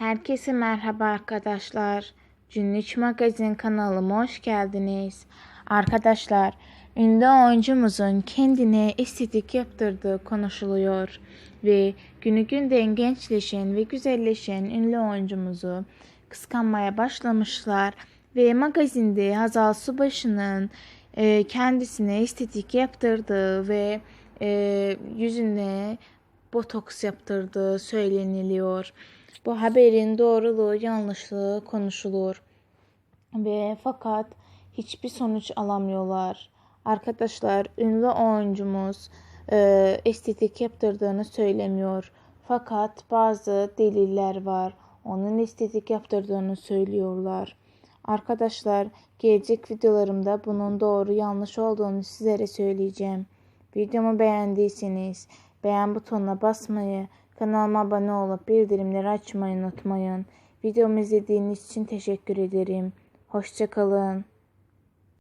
Herkese merhaba arkadaşlar. Günlük Magazin kanalıma hoş geldiniz. Arkadaşlar, ünlü oyuncumuzun kendine estetik yaptırdığı konuşuluyor. Ve günü günden gençleşen ve güzelleşen ünlü oyuncumuzu kıskanmaya başlamışlar. Ve magazinde Hazal Subaşı'nın e, kendisine estetik yaptırdığı ve e, yüzüne botoks yaptırdığı söyleniliyor. Bu haberin doğruluğu yanlışlığı konuşulur ve fakat hiçbir sonuç alamıyorlar. Arkadaşlar ünlü oyuncumuz e, estetik yaptırdığını söylemiyor. Fakat bazı deliller var. Onun estetik yaptırdığını söylüyorlar. Arkadaşlar gelecek videolarımda bunun doğru yanlış olduğunu sizlere söyleyeceğim. Videomu beğendiyseniz beğen butonuna basmayı, kanalıma abone olup bildirimleri açmayı unutmayın. Videomu izlediğiniz için teşekkür ederim. Hoşçakalın.